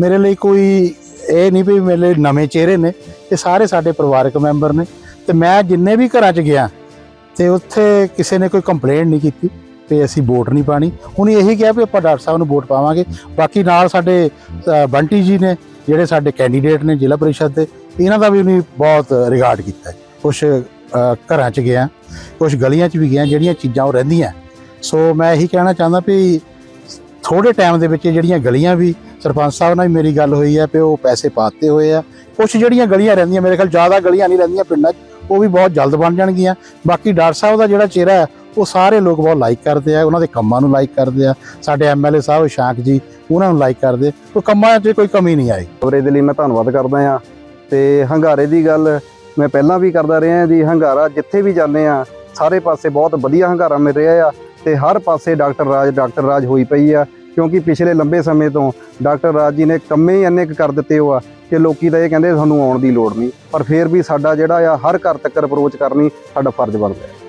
ਮੇਰੇ ਲਈ ਕੋਈ ਇਹ ਨਹੀਂ ਵੀ ਮੇਰੇ ਲਈ ਨਵੇਂ ਚਿਹਰੇ ਨੇ, ਇਹ ਸਾਰੇ ਸਾਡੇ ਪਰਿਵਾਰਕ ਮੈਂਬਰ ਨੇ ਤੇ ਮੈਂ ਜਿੰਨੇ ਵੀ ਘਰਾਂ 'ਚ ਗਿਆ ਤੇ ਉੱਥੇ ਕਿਸੇ ਨੇ ਕੋਈ ਕੰਪਲੇਂਟ ਨਹੀਂ ਕੀਤੀ ਤੇ ਅਸੀਂ ਵੋਟ ਨਹੀਂ ਪਾਣੀ ਉਹਨੇ ਇਹੀ ਕਿਹਾ ਵੀ ਆਪਾਂ ਡਾਕਟਰ ਸਾਹਿਬ ਨੂੰ ਵੋਟ ਪਾਵਾਂਗੇ। ਬਾਕੀ ਨਾਲ ਸਾਡੇ ਬੰਟੀ ਜੀ ਨੇ, ਜਿਹੜੇ ਸਾਡੇ ਕੈਂਡੀਡੇਟ ਨੇ ਜ਼ਿਲ੍ਹਾ ਪਰਿਸ਼ਦ ਦੇ, ਇਹਨਾਂ ਦਾ ਵੀ ਉਹਨੇ ਬਹੁਤ ਰਿਗਾਰਡ ਕੀਤਾ ਹੈ। ਕੁਝ ਘਰਾਂ 'ਚ ਗਿਆ ਕੁਝ ਗਲੀਆਂ 'ਚ ਵੀ ਗਿਆ, ਜਿਹੜੀਆਂ ਚੀਜ਼ਾਂ ਉਹ ਰਹਿੰਦੀਆਂ। ਸੋ ਮੈਂ ਇਹੀ ਕਹਿਣਾ ਚਾਹੁੰਦਾ ਵੀ ਥੋੜੇ ਟਾਈਮ ਦੇ ਵਿੱਚ ਜਿਹੜੀਆਂ ਗਲੀਆਂ ਵੀ ਸਰਪੰਚ ਸਾਹਿਬ ਨਾਲ ਵੀ ਮੇਰੀ ਗੱਲ ਹੋਈ ਹੈ ਕਿ ਉਹ ਪੈਸੇ ਪਾਤੇ ਹੋਏ ਆ। ਕੁਝ ਜਿਹੜੀਆਂ ਗਲੀਆਂ ਰਹਿੰਦੀਆਂ, ਮੇਰੇ ਖਿਆਲ ਜ਼ਿਆਦਾ ਗਲੀਆਂ ਨਹੀਂ ਰਹਿੰਦੀਆਂ ਪਿੰਡਾਂ 'ਚ, ਉਹ ਵੀ ਬਹੁਤ ਜਲਦ ਬਣ ਜਾਣਗੀਆਂ। ਬਾਕੀ ਡਾਕਟਰ ਸਾਹਿਬ ਦਾ ਜਿਹੜਾ ਚਿਹਰਾ ਹੈ, ਉਹ ਸਾਰੇ ਲੋਕ ਬਹੁਤ ਲਾਈਕ ਕਰਦੇ ਆ, ਉਹਨਾਂ ਦੇ ਕੰਮਾਂ ਨੂੰ ਲਾਈਕ ਕਰਦੇ ਆ। ਸਾਡੇ ਐਮਐਲਏ ਸਾਹਿਬ ਸ਼ਾਂਕ ਜੀ, ਉਹਨਾਂ ਨੂੰ ਲਾਈਕ ਕਰਦੇ। ਉਹ ਕੰਮਾਂ 'ਚ ਕੋਈ ਕਮੀ ਨਹੀਂ ਆਈ। ਖਬਰੇ ਦੇ ਲਈ ਮੈਂ ਧੰਨਵਾਦ ਕਰਦਾ ਹਾਂ। ਤੇ ਹੰਗਾਰੇ ਦੀ ਗੱਲ ਮੈਂ ਪਹਿਲਾਂ ਵੀ ਕਰਦਾ ਰਿਹਾ ਜੀ, ਹੰਗਾਰਾ ਜਿੱਥੇ ਵੀ ਜਾਂਦੇ ਆ ਸਾਰੇ ਪਾਸੇ ਬਹੁਤ ਵਧੀਆ ਹੰਗਾਰਾ ਮਿਲ ਰਿਹਾ ਆ। ਤੇ ਹਰ ਪਾਸੇ ਡਾਕਟਰ ਰਾਜ ਡਾਕਟਰ ਰਾਜ ਹੋਈ ਪਈ ਆ। ਕਿਉਂਕਿ ਪਿਛਲੇ ਲੰਬੇ ਸਮੇਂ ਤੋਂ ਡਾਕਟਰ ਰਾਜ ਜੀ ਨੇ ਕੰਮੇ ਹੀ ਇੰਨੇ ਕੁ ਕਰ ਦਿੱਤੇ ਹੋ ਆ ਕਿ ਲੋਕੀ ਤਾਂ ਇਹ ਕਹਿੰਦੇ ਸਾਨੂੰ ਆਉਣ ਦੀ ਲੋੜ ਨਹੀਂ, ਪਰ ਫਿਰ ਵੀ ਸਾਡਾ ਜਿਹੜਾ ਆ ਹਰ ਘਰ ਤੱਕ ਅਪਰੋਚ ਕਰਨੀ ਸਾਡਾ ਫਰਜ਼ ਬਣਦਾ ਹੈ।